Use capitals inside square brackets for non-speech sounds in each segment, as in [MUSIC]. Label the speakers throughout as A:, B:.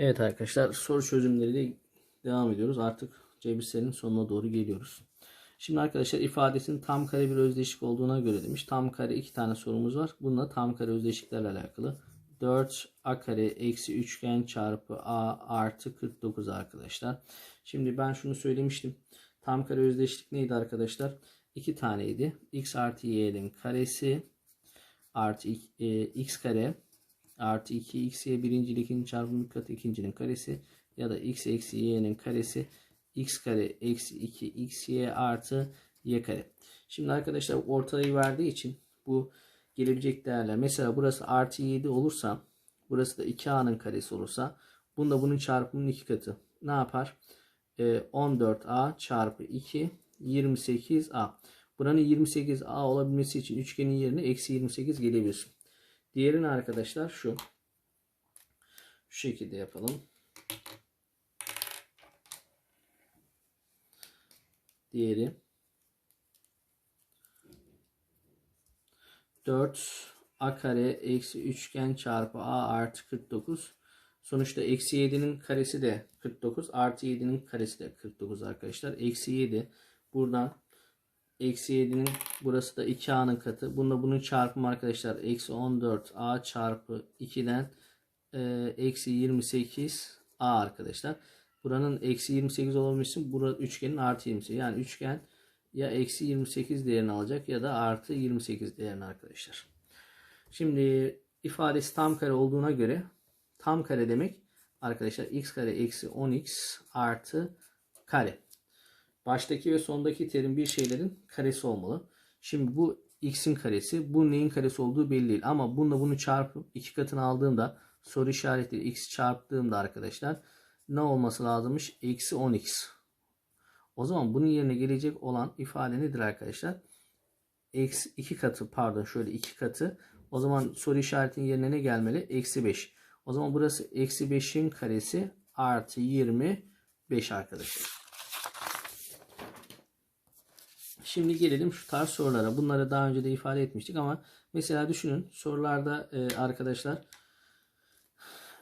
A: Evet arkadaşlar soru çözümleriyle devam ediyoruz. Artık cebirlerin sonuna doğru geliyoruz. Şimdi arkadaşlar ifadesinin tam kare bir özdeşik olduğuna göre demiş. Tam kare iki tane sorumuz var. Bununla tam kare özdeşiklerle alakalı. 4 a kare eksi üçgen çarpı a artı 49 arkadaşlar. Şimdi ben şunu söylemiştim. Tam kare özdeşlik neydi arkadaşlar? İki taneydi. x artı y'nin karesi artı e, x kare artı 2 x'ye birinciyle ikinci çarpımı katı ikincinin karesi ya da x eksi y'nin karesi x kare eksi 2 xy artı y kare. Şimdi arkadaşlar ortayı verdiği için bu gelebilecek değerler. Mesela burası artı 7 olursa burası da 2a'nın karesi olursa bunda bunun çarpımının iki katı. Ne yapar? Ee, 14a çarpı 2 28a. Buranın 28a olabilmesi için üçgenin yerine eksi 28 gelebilir. Diğerini arkadaşlar şu. Şu şekilde yapalım. Diğeri 4 a kare eksi üçgen çarpı a artı 49. Sonuçta eksi 7'nin karesi de 49. Artı 7'nin karesi de 49 arkadaşlar. Eksi 7 buradan eksi 7'nin burası da 2a'nın katı. Bunda bunun çarpımı arkadaşlar eksi 14a çarpı 2'den e, eksi 28 a arkadaşlar. Buranın eksi 28 olabilmesi burada üçgenin artı 28. Yani üçgen ya eksi 28 değerini alacak ya da artı 28 değerini arkadaşlar. Şimdi ifadesi tam kare olduğuna göre tam kare demek arkadaşlar x kare eksi 10x artı kare. Baştaki ve sondaki terim bir şeylerin karesi olmalı. Şimdi bu x'in karesi, bu neyin karesi olduğu belli değil. Ama bununla bunu çarpıp iki katını aldığımda soru işareti x çarptığımda arkadaşlar ne olması lazımmış? Eksi 10x. O zaman bunun yerine gelecek olan ifade nedir arkadaşlar? Eksi 2 katı pardon şöyle 2 katı. O zaman soru işaretinin yerine ne gelmeli? Eksi 5. O zaman burası eksi 5'in karesi artı 25 arkadaşlar. Şimdi gelelim şu tarz sorulara. Bunları daha önce de ifade etmiştik ama mesela düşünün sorularda e, arkadaşlar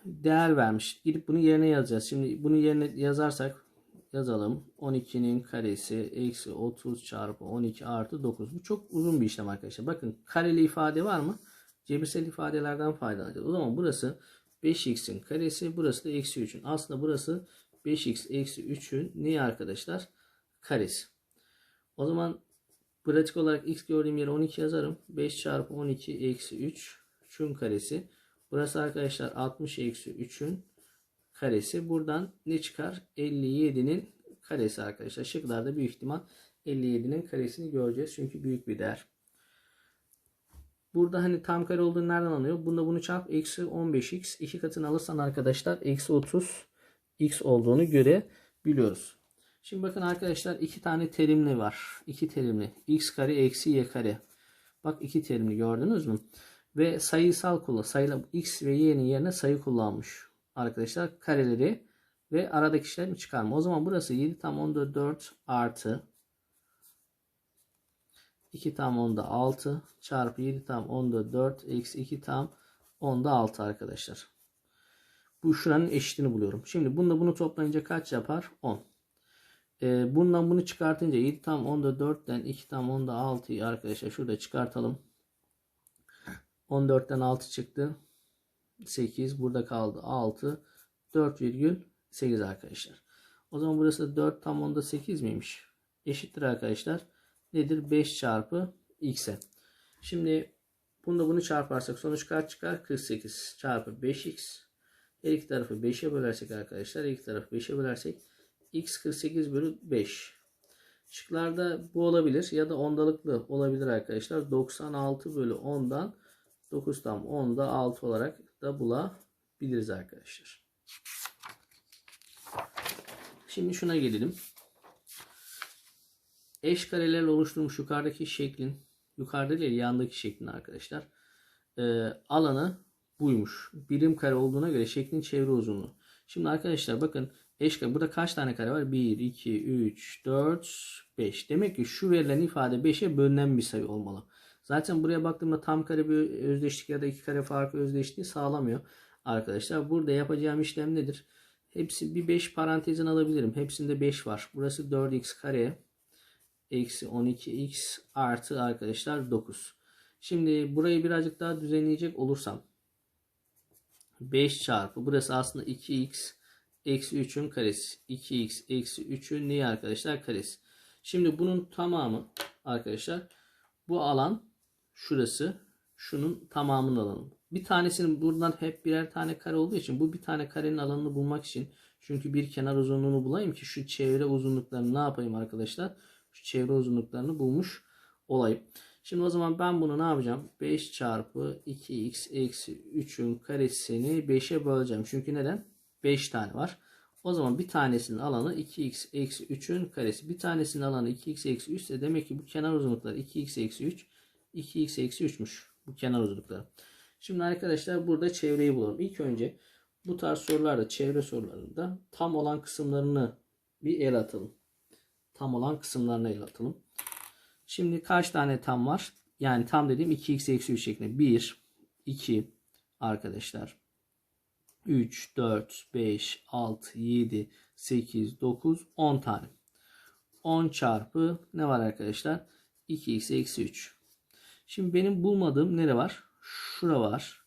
A: değer vermiş. Gidip bunu yerine yazacağız. Şimdi bunu yerine yazarsak yazalım. 12'nin karesi eksi 30 çarpı 12 artı 9. Bu çok uzun bir işlem arkadaşlar. Bakın kareli ifade var mı? Cebirsel ifadelerden faydalanacağız. O zaman burası 5x'in karesi. Burası da eksi 3'ün. Aslında burası 5x eksi 3'ün neyi arkadaşlar? Karesi. O zaman pratik olarak x gördüğüm yere 12 yazarım. 5 çarpı 12 eksi 3. 3'ün karesi. Burası arkadaşlar 60 eksi 3'ün karesi. Buradan ne çıkar? 57'nin karesi arkadaşlar. Şıklarda büyük ihtimal 57'nin karesini göreceğiz. Çünkü büyük bir değer. Burada hani tam kare olduğunu nereden anlıyor? Bunda bunu çarp eksi 15x. iki katını alırsan arkadaşlar eksi 30 x olduğunu görebiliyoruz. Şimdi bakın arkadaşlar iki tane terimli var. İki terimli. x kare eksi y kare. Bak iki terimli gördünüz mü? Ve sayısal kullan. Sayıla x ve y'nin yerine sayı kullanmış. Arkadaşlar kareleri ve aradaki işlemi çıkarma. O zaman burası 7 tam onda 4 artı 2 tam onda 6 çarpı 7 tam onda 4 eksi 2 tam onda 6 arkadaşlar. Bu şuranın eşitini buluyorum. Şimdi bununla bunu toplayınca kaç yapar? 10. E, bundan bunu çıkartınca 7 tam onda 4'ten 2 tam onda 6'yı arkadaşlar şurada çıkartalım. 14'ten 6 çıktı. 8 burada kaldı 6 4,8 arkadaşlar. O zaman burası da 4 tam onda 8 miymiş? Eşittir arkadaşlar. Nedir? 5 çarpı x'e. Şimdi bunda bunu çarparsak sonuç kaç çıkar? 48 çarpı 5x. Her iki tarafı 5'e bölersek arkadaşlar. Her iki tarafı 5'e bölersek x 48 bölü 5. Şıklarda bu olabilir ya da ondalıklı olabilir arkadaşlar. 96 bölü 10'dan 9 tam 10'da 6 olarak da bulabiliriz arkadaşlar. Şimdi şuna gelelim. Eş karelerle oluşturmuş yukarıdaki şeklin yukarıda değil yandaki şeklin arkadaşlar e, alanı buymuş. Birim kare olduğuna göre şeklin çevre uzunluğu. Şimdi arkadaşlar bakın eş kare burada kaç tane kare var? 1, 2, 3, 4, 5. Demek ki şu verilen ifade 5'e bölünen bir sayı olmalı. Zaten buraya baktığımda tam kare bir özdeşlik ya da iki kare farkı özdeşliği sağlamıyor. arkadaşlar. Burada yapacağım işlem nedir? Hepsi bir 5 parantezin alabilirim. Hepsinde 5 var. Burası 4x kare eksi 12x artı arkadaşlar 9. Şimdi burayı birazcık daha düzenleyecek olursam 5 çarpı burası aslında 2x eksi 3'ün karesi. 2x eksi 3'ün neyi arkadaşlar? Karesi. Şimdi bunun tamamı arkadaşlar bu alan şurası şunun tamamını alalım. Bir tanesinin buradan hep birer tane kare olduğu için bu bir tane karenin alanını bulmak için çünkü bir kenar uzunluğunu bulayım ki şu çevre uzunluklarını ne yapayım arkadaşlar? Şu çevre uzunluklarını bulmuş olayım. Şimdi o zaman ben bunu ne yapacağım? 5 çarpı 2x eksi 3'ün karesini 5'e böleceğim. Çünkü neden? 5 tane var. O zaman bir tanesinin alanı 2x eksi 3'ün karesi. Bir tanesinin alanı 2x eksi 3 ise demek ki bu kenar uzunlukları 2x eksi 3 2x eksi 3'müş. Bu kenar uzunlukları. Şimdi arkadaşlar burada çevreyi bulalım. İlk önce bu tarz sorularda çevre sorularında tam olan kısımlarını bir el atalım. Tam olan kısımlarına el atalım. Şimdi kaç tane tam var? Yani tam dediğim 2x eksi 3 şeklinde. 1, 2 arkadaşlar. 3, 4, 5, 6, 7, 8, 9, 10 tane. 10 çarpı ne var arkadaşlar? 2x eksi 3. Şimdi benim bulmadığım nere var? Şura var.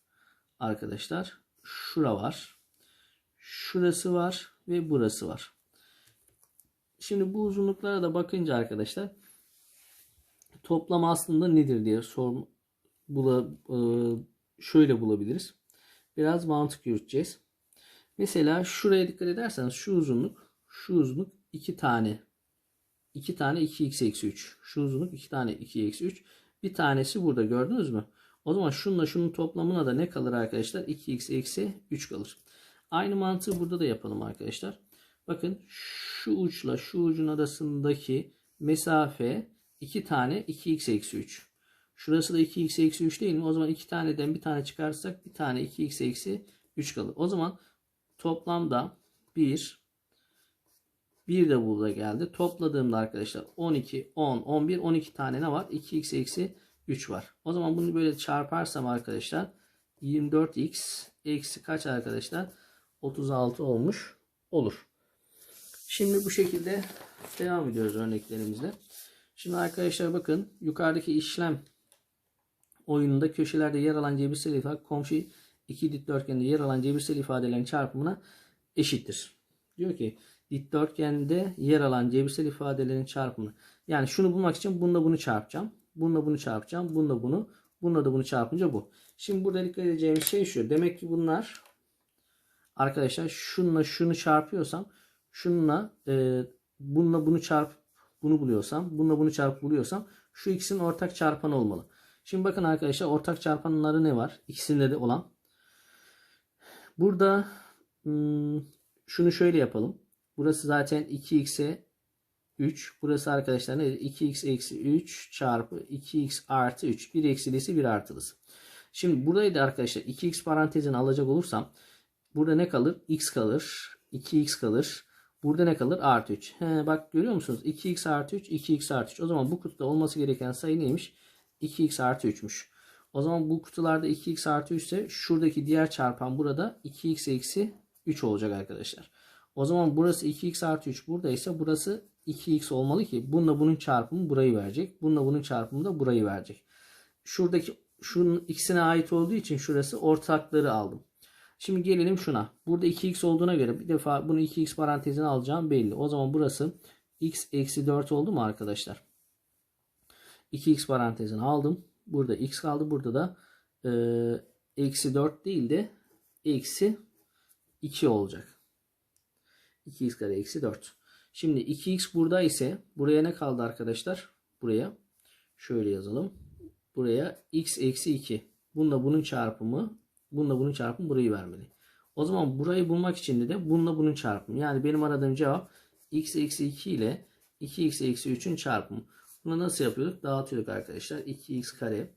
A: Arkadaşlar. Şura var. Şurası var. Ve burası var. Şimdi bu uzunluklara da bakınca arkadaşlar toplam aslında nedir diye sor bula, e, şöyle bulabiliriz. Biraz mantık yürüteceğiz. Mesela şuraya dikkat ederseniz şu uzunluk şu uzunluk 2 tane 2 tane 2x eksi 3. Şu uzunluk 2 tane 2 eksi 3. Bir tanesi burada gördünüz mü? O zaman şununla şunun toplamına da ne kalır arkadaşlar? 2x eksi 3 kalır. Aynı mantığı burada da yapalım arkadaşlar. Bakın şu uçla şu ucun arasındaki mesafe 2 tane 2x eksi 3. Şurası da 2x eksi 3 değil mi? O zaman 2 taneden bir tane çıkarsak bir tane 2x eksi 3 kalır. O zaman toplamda 1 1 de burada geldi. Topladığımda arkadaşlar 12, 10, 11, 12 tane ne var? 2x eksi 3 var. O zaman bunu böyle çarparsam arkadaşlar 24x eksi kaç arkadaşlar? 36 olmuş olur. Şimdi bu şekilde devam ediyoruz örneklerimizle. Şimdi arkadaşlar bakın yukarıdaki işlem oyununda köşelerde yer alan cebirsel ifade komşu iki dikdörtgende yer alan cebirsel ifadelerin çarpımına eşittir. Diyor ki dikdörtgende yer alan cebirsel ifadelerin çarpımı. Yani şunu bulmak için bununla bunu çarpacağım. Bununla bunu çarpacağım. Bununla bunu. Bununla da bunu çarpınca bu. Şimdi burada dikkat edeceğimiz şey şu. Demek ki bunlar arkadaşlar şununla şunu çarpıyorsam şununla e, bununla bunu çarp bunu buluyorsam bununla bunu çarp buluyorsam şu ikisinin ortak çarpanı olmalı. Şimdi bakın arkadaşlar ortak çarpanları ne var? İkisinde de olan. Burada hmm, şunu şöyle yapalım. Burası zaten 2x'e 3. Burası arkadaşlar ne? 2x eksi 3 çarpı 2x artı 3. 1 eksilisi 1 artılısı. Şimdi burayı da arkadaşlar 2x parantezini alacak olursam burada ne kalır? x kalır. 2x kalır. Burada ne kalır? Artı 3. He, bak görüyor musunuz? 2x artı 3, 2x artı 3. O zaman bu kutuda olması gereken sayı neymiş? 2x artı 3'müş. O zaman bu kutularda 2x artı 3 ise şuradaki diğer çarpan burada 2x eksi 3 olacak arkadaşlar. O zaman burası 2x artı 3 buradaysa burası 2x olmalı ki bununla bunun çarpımı burayı verecek. Bununla bunun çarpımı da burayı verecek. Şuradaki şunun ikisine ait olduğu için şurası ortakları aldım. Şimdi gelelim şuna. Burada 2x olduğuna göre bir defa bunu 2x parantezine alacağım belli. O zaman burası x eksi 4 oldu mu arkadaşlar? 2x parantezine aldım. Burada x kaldı. Burada da e, eksi 4 değil de eksi 2 olacak. 2x kare eksi 4. Şimdi 2x burada ise buraya ne kaldı arkadaşlar? Buraya şöyle yazalım. Buraya x eksi 2. Bununla bunun çarpımı bununla bunun çarpımı burayı vermeli. O zaman burayı bulmak için de bununla bunun çarpımı. Yani benim aradığım cevap x eksi 2 ile 2x eksi 3'ün çarpımı. Bunu nasıl yapıyorduk? Dağıtıyorduk arkadaşlar. 2x kare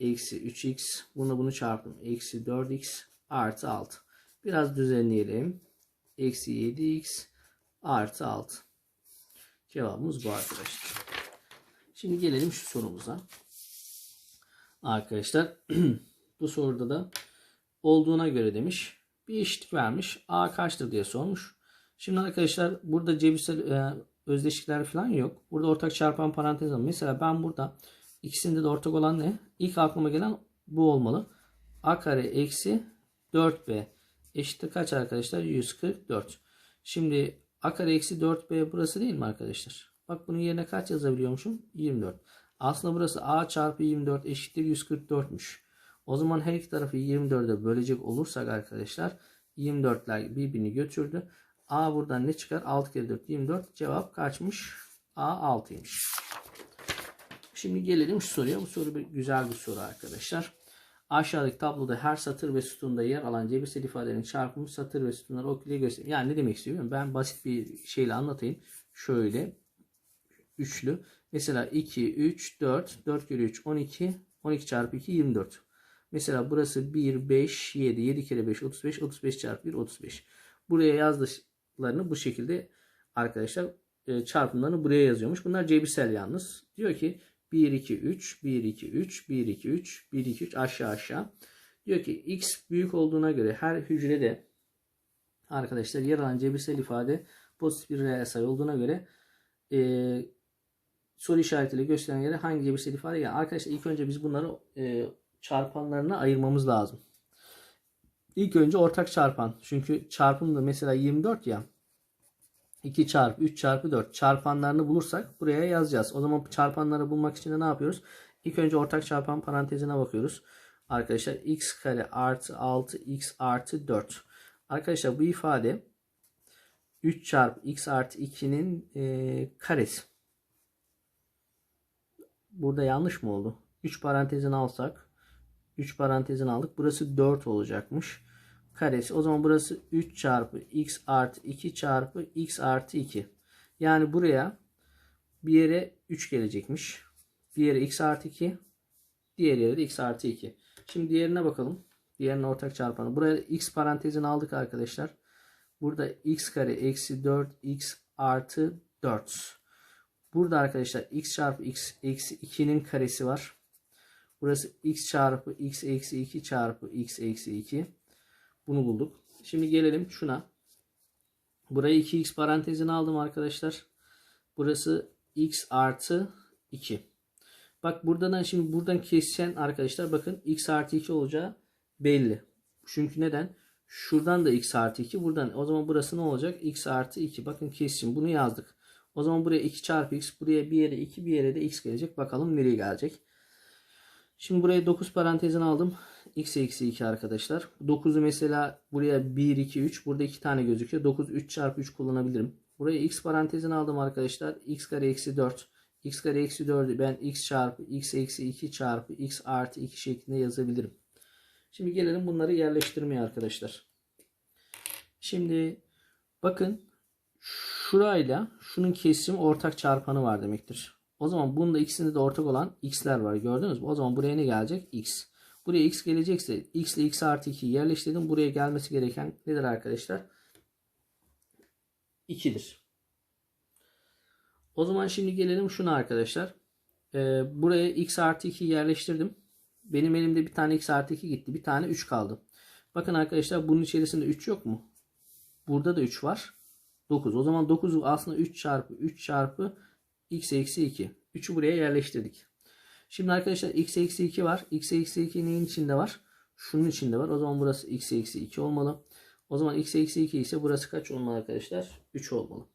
A: eksi 3x. Bununla bunu çarpım. Eksi 4x artı 6. Biraz düzenleyelim. Eksi 7x artı 6. Cevabımız bu arkadaşlar. Şimdi gelelim şu sorumuza. Arkadaşlar [CLEARS THROAT] bu soruda da olduğuna göre demiş. Bir eşitlik vermiş. A kaçtır diye sormuş. Şimdi arkadaşlar burada cebirsel e, özdeşlikler falan yok. Burada ortak çarpan parantez var. Mesela ben burada ikisinde de ortak olan ne? İlk aklıma gelen bu olmalı. A kare eksi 4B eşittir kaç arkadaşlar? 144. Şimdi A kare eksi 4B burası değil mi arkadaşlar? Bak bunun yerine kaç yazabiliyormuşum? 24. Aslında burası A çarpı 24 eşittir 144'müş. O zaman her iki tarafı 24'e bölecek olursak arkadaşlar 24'ler birbirini götürdü. A buradan ne çıkar? 6 kere 4 24. Cevap kaçmış? A 6'ymış. Şimdi gelelim şu soruya. Bu soru bir, güzel bir soru arkadaşlar. Aşağıdaki tabloda her satır ve sütunda yer alan cebirsel ifadelerin çarpımı satır ve sütunları okuyla göstereyim. Yani ne demek istiyorum? Ben basit bir şeyle anlatayım. Şöyle üçlü. Mesela 2, 3, 4, 4 kere 3, 12, 12 çarpı 2, 24. Mesela burası 1, 5, 7, 7 kere 5, 35, 35 çarpı 1, 35. Buraya yazdıklarını bu şekilde arkadaşlar e, çarpımlarını buraya yazıyormuş. Bunlar cebirsel yalnız. Diyor ki 1, 2, 3, 1, 2, 3, 1, 2, 3, 1, 2, 3 aşağı aşağı. Diyor ki x büyük olduğuna göre her hücrede arkadaşlar yer alan cebirsel ifade pozitif bir reel sayı olduğuna göre e, soru işaretiyle gösteren yere hangi cebirsel ifade yani arkadaşlar ilk önce biz bunları e, çarpanlarına ayırmamız lazım. İlk önce ortak çarpan. Çünkü çarpım da mesela 24 ya. 2 çarpı 3 çarpı 4 çarpanlarını bulursak buraya yazacağız. O zaman çarpanları bulmak için de ne yapıyoruz? İlk önce ortak çarpan parantezine bakıyoruz. Arkadaşlar x kare artı 6 x artı 4. Arkadaşlar bu ifade 3 çarpı x artı 2'nin e, karesi. Burada yanlış mı oldu? 3 parantezini alsak 3 parantezini aldık. Burası 4 olacakmış. Karesi. O zaman burası 3 çarpı x artı 2 çarpı x artı 2. Yani buraya bir yere 3 gelecekmiş. Bir yere x artı 2. Diğer yere de x artı 2. Şimdi diğerine bakalım. Diğerinin ortak çarpanı. Buraya x parantezini aldık arkadaşlar. Burada x kare eksi 4 x artı 4. Burada arkadaşlar x çarpı x eksi 2'nin karesi var. Burası x çarpı x eksi 2 çarpı x eksi 2. Bunu bulduk. Şimdi gelelim şuna. Buraya 2x parantezini aldım arkadaşlar. Burası x artı 2. Bak buradan şimdi buradan kesişen arkadaşlar bakın x artı 2 olacağı belli. Çünkü neden? Şuradan da x artı 2. Buradan o zaman burası ne olacak? x artı 2. Bakın kesişim bunu yazdık. O zaman buraya 2 çarpı x. Buraya bir yere 2 bir yere de x gelecek. Bakalım nereye gelecek. Şimdi buraya 9 parantezini aldım. x eksi 2 arkadaşlar. 9'u mesela buraya 1, 2, 3. Burada 2 tane gözüküyor. 9, 3 çarpı 3 kullanabilirim. Buraya x parantezini aldım arkadaşlar. x kare eksi 4. x kare eksi 4'ü ben x çarpı x eksi 2 çarpı x artı 2 şeklinde yazabilirim. Şimdi gelelim bunları yerleştirmeye arkadaşlar. Şimdi bakın şurayla şunun kesimi ortak çarpanı var demektir. O zaman bunda ikisinde de ortak olan x'ler var. Gördünüz mü? O zaman buraya ne gelecek? x. Buraya x gelecekse x ile x artı 2'yi yerleştirdim. Buraya gelmesi gereken nedir arkadaşlar? 2'dir. O zaman şimdi gelelim şuna arkadaşlar. Ee, buraya x artı 2 yerleştirdim. Benim elimde bir tane x artı 2 gitti. Bir tane 3 kaldı. Bakın arkadaşlar bunun içerisinde 3 yok mu? Burada da 3 var. 9. O zaman 9'u aslında 3 çarpı 3 çarpı x eksi 2. 3'ü buraya yerleştirdik. Şimdi arkadaşlar x eksi 2 var. x eksi 2 neyin içinde var? Şunun içinde var. O zaman burası x eksi 2 olmalı. O zaman x eksi 2 ise burası kaç olmalı arkadaşlar? 3 olmalı.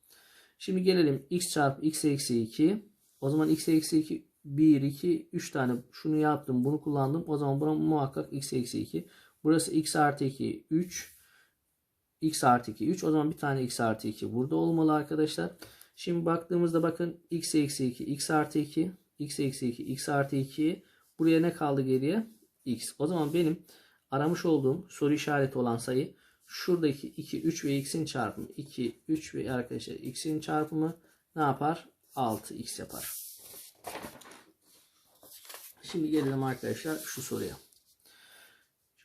A: Şimdi gelelim x çarpı x eksi 2. O zaman x eksi 2 1, 2, 3 tane şunu yaptım bunu kullandım. O zaman buna muhakkak x eksi 2. Burası x artı 2 3. x artı 2 3. O zaman bir tane x artı 2 burada olmalı arkadaşlar. Şimdi baktığımızda bakın x eksi 2, x artı 2, x eksi 2, x artı 2. Buraya ne kaldı geriye? x. O zaman benim aramış olduğum soru işareti olan sayı şuradaki 2, 3 ve x'in çarpımı. 2, 3 ve arkadaşlar x'in çarpımı ne yapar? 6x yapar. Şimdi gelelim arkadaşlar şu soruya.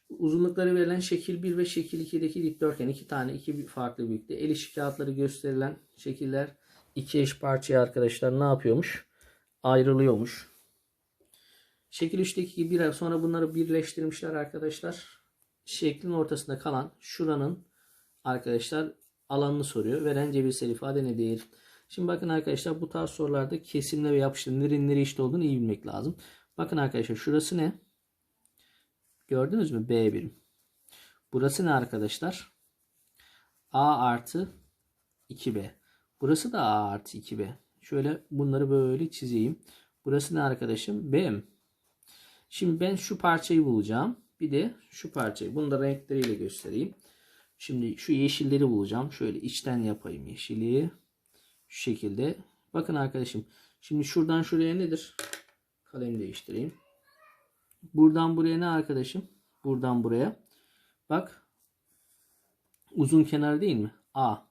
A: Uzunlukları verilen şekil 1 ve şekil 2'deki dikdörtgen iki tane iki farklı büyüklükte el işi kağıtları gösterilen şekiller iki eş parçaya arkadaşlar ne yapıyormuş? Ayrılıyormuş. Şekil 3'teki gibi bir sonra bunları birleştirmişler arkadaşlar. şeklin ortasında kalan şuranın arkadaşlar alanını soruyor. Veren cebirsel ifade nedir? Şimdi bakın arkadaşlar bu tarz sorularda kesimle ve yapıştırma nerenin nereye eşit olduğunu iyi bilmek lazım. Bakın arkadaşlar şurası ne? Gördünüz mü? B birim. Burası ne arkadaşlar? A artı 2B. Burası da A artı 2B. Şöyle bunları böyle çizeyim. Burası ne arkadaşım? B mi? Şimdi ben şu parçayı bulacağım. Bir de şu parçayı. Bunu da renkleriyle göstereyim. Şimdi şu yeşilleri bulacağım. Şöyle içten yapayım yeşili. Şu şekilde. Bakın arkadaşım. Şimdi şuradan şuraya nedir? Kalem değiştireyim. Buradan buraya ne arkadaşım? Buradan buraya. Bak. Uzun kenar değil mi? A.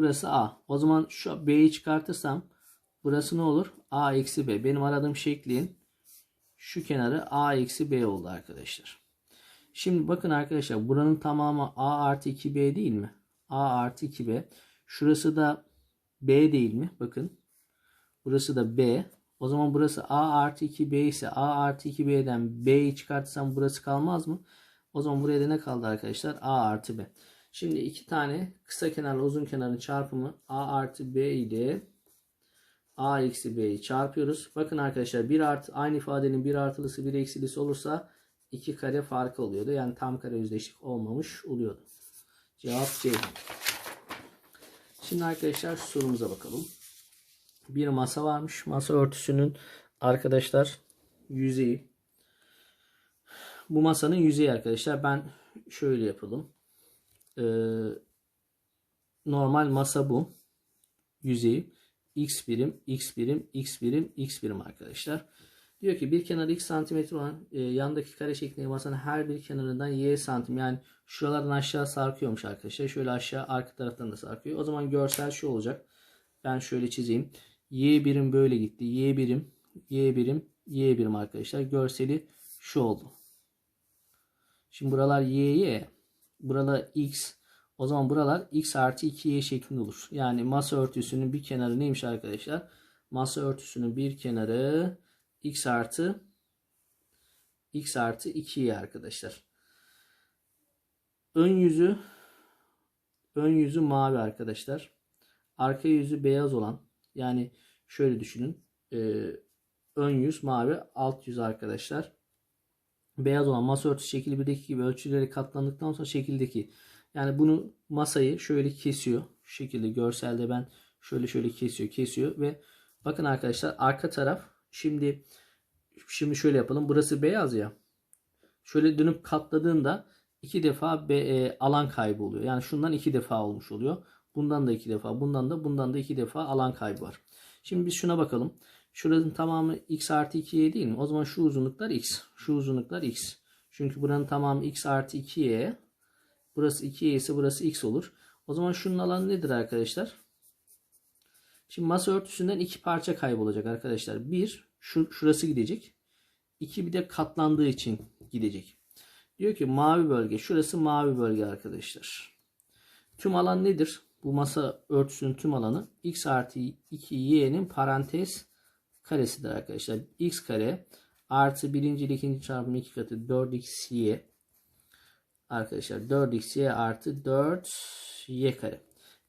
A: Burası A. O zaman şu B'yi çıkartırsam burası ne olur? A eksi B. Benim aradığım şeklin şu kenarı A eksi B oldu arkadaşlar. Şimdi bakın arkadaşlar buranın tamamı A artı 2B değil mi? A artı 2B. Şurası da B değil mi? Bakın. Burası da B. O zaman burası A artı 2B ise A artı 2B'den B'yi çıkartırsam burası kalmaz mı? O zaman buraya da ne kaldı arkadaşlar? A artı B. Şimdi iki tane kısa kenarla uzun kenarın çarpımı A artı B ile A eksi B'yi çarpıyoruz. Bakın arkadaşlar bir artı aynı ifadenin bir artılısı bir eksilisi olursa iki kare farkı oluyordu. Yani tam kare yüzleşik olmamış oluyordu. Cevap C. Şimdi arkadaşlar sorumuza bakalım. Bir masa varmış. Masa örtüsünün arkadaşlar yüzeyi. Bu masanın yüzeyi arkadaşlar. Ben şöyle yapalım. Ee, normal masa bu. Yüzeyi. X birim, X birim, X birim, X birim arkadaşlar. Diyor ki bir kenarı x santimetre olan e, yandaki kare şeklindeki masanın her bir kenarından y santim yani şuralardan aşağı sarkıyormuş arkadaşlar. Şöyle aşağı arka taraftan da sarkıyor. O zaman görsel şu olacak. Ben şöyle çizeyim. Y birim böyle gitti. Y birim, Y birim, Y birim arkadaşlar. Görseli şu oldu. Şimdi buralar Y'ye, buralar X. O zaman buralar X artı 2Y şeklinde olur. Yani masa örtüsünün bir kenarı neymiş arkadaşlar? Masa örtüsünün bir kenarı x artı x artı 2'ye arkadaşlar. Ön yüzü ön yüzü mavi arkadaşlar. Arka yüzü beyaz olan yani şöyle düşünün. E, ön yüz mavi, alt yüz arkadaşlar. Beyaz olan masa örtüsü şekil 1'deki gibi ölçüleri katlandıktan sonra şekildeki yani bunu masayı şöyle kesiyor. Şu şekilde görselde ben şöyle şöyle kesiyor, kesiyor ve bakın arkadaşlar arka taraf Şimdi şimdi şöyle yapalım. Burası beyaz ya. Şöyle dönüp katladığında iki defa be, e, alan kaybı oluyor. Yani şundan iki defa olmuş oluyor. Bundan da iki defa, bundan da bundan da iki defa alan kaybı var. Şimdi biz şuna bakalım. Şuranın tamamı x artı 2y değil mi? O zaman şu uzunluklar x. Şu uzunluklar x. Çünkü buranın tamamı x artı 2y. Burası 2y ise burası x olur. O zaman şunun alanı nedir arkadaşlar? Şimdi masa örtüsünden iki parça kaybolacak arkadaşlar. Bir, şu, şurası gidecek. İki bir de katlandığı için gidecek. Diyor ki mavi bölge. Şurası mavi bölge arkadaşlar. Tüm alan nedir? Bu masa örtüsünün tüm alanı x artı 2y'nin parantez karesidir arkadaşlar. x kare artı birinci ile ikinci çarpımı iki katı 4xy arkadaşlar 4xy artı 4y kare.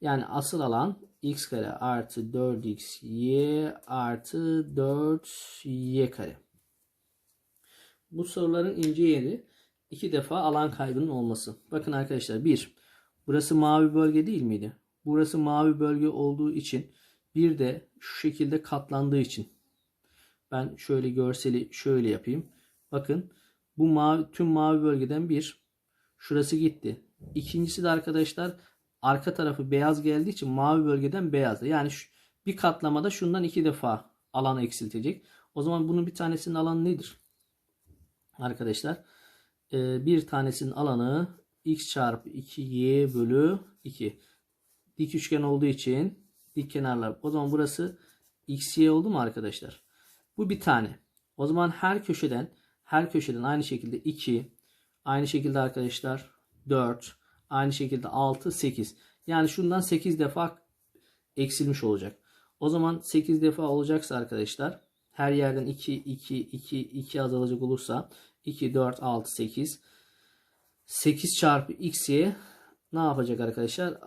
A: Yani asıl alan x kare artı 4xy artı 4y kare. Bu soruların ince yeri iki defa alan kaybının olması. Bakın arkadaşlar bir burası mavi bölge değil miydi? Burası mavi bölge olduğu için bir de şu şekilde katlandığı için ben şöyle görseli şöyle yapayım. Bakın bu mavi tüm mavi bölgeden bir şurası gitti. İkincisi de arkadaşlar arka tarafı beyaz geldiği için mavi bölgeden beyazdı. Yani şu, bir katlamada şundan iki defa alan eksiltecek. O zaman bunun bir tanesinin alanı nedir? Arkadaşlar e, bir tanesinin alanı x çarpı 2y bölü 2. Dik üçgen olduğu için dik kenarlar. O zaman burası xy oldu mu arkadaşlar? Bu bir tane. O zaman her köşeden her köşeden aynı şekilde 2 aynı şekilde arkadaşlar 4 Aynı şekilde 6, 8. Yani şundan 8 defa eksilmiş olacak. O zaman 8 defa olacaksa arkadaşlar her yerden 2, 2, 2, 2 azalacak olursa 2, 4, 6, 8. 8 çarpı xy ne yapacak arkadaşlar?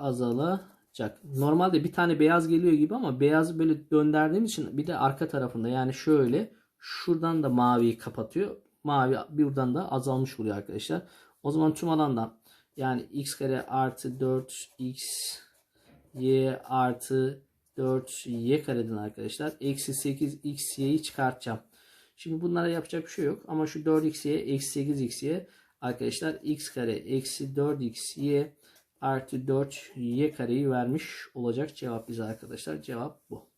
A: Azalacak. Normalde bir tane beyaz geliyor gibi ama beyazı böyle döndürdüğüm için bir de arka tarafında yani şöyle şuradan da maviyi kapatıyor. Mavi buradan da azalmış oluyor arkadaşlar. O zaman tüm alandan yani x kare artı 4 x y artı 4 y kareden arkadaşlar. Eksi 8 x y'yi çıkartacağım. Şimdi bunlara yapacak bir şey yok. Ama şu 4x y eksi 8 x y arkadaşlar x kare eksi 4 x y artı 4 y kareyi vermiş olacak cevap bize arkadaşlar. Cevap bu.